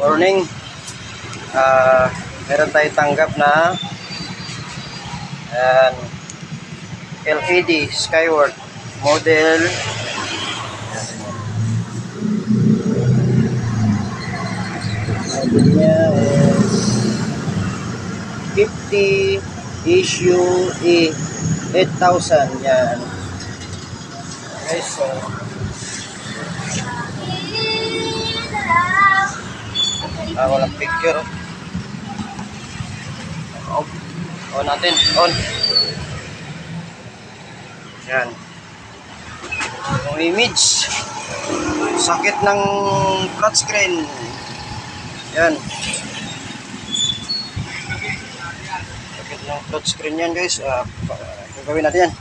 Morning. Ah, meron tayo tanggap na ayan, LED Skyward model model niya is 50 issue E 8,000 yan guys so ah, walang picture. Oh. on natin. On. Yan. Yung image. Sakit ng flat screen. Yan. Sakit ng flat screen yan guys. Pa- gagawin natin yan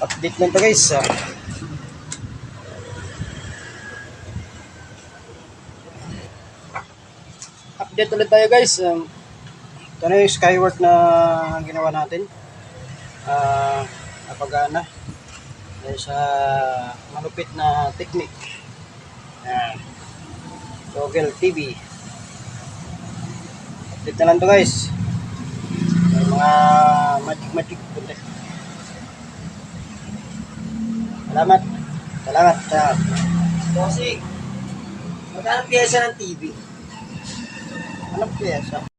update lang to guys ah. update ulit tayo guys um, ito na yung skyward na ginawa natin. Ah napagana. Dahil sa malupit na technique. Yan Google TV update na lang to guys. Mga magic magic salamat. Salamat salamat Bossing, magkano pyesa ng TV? anong pyesa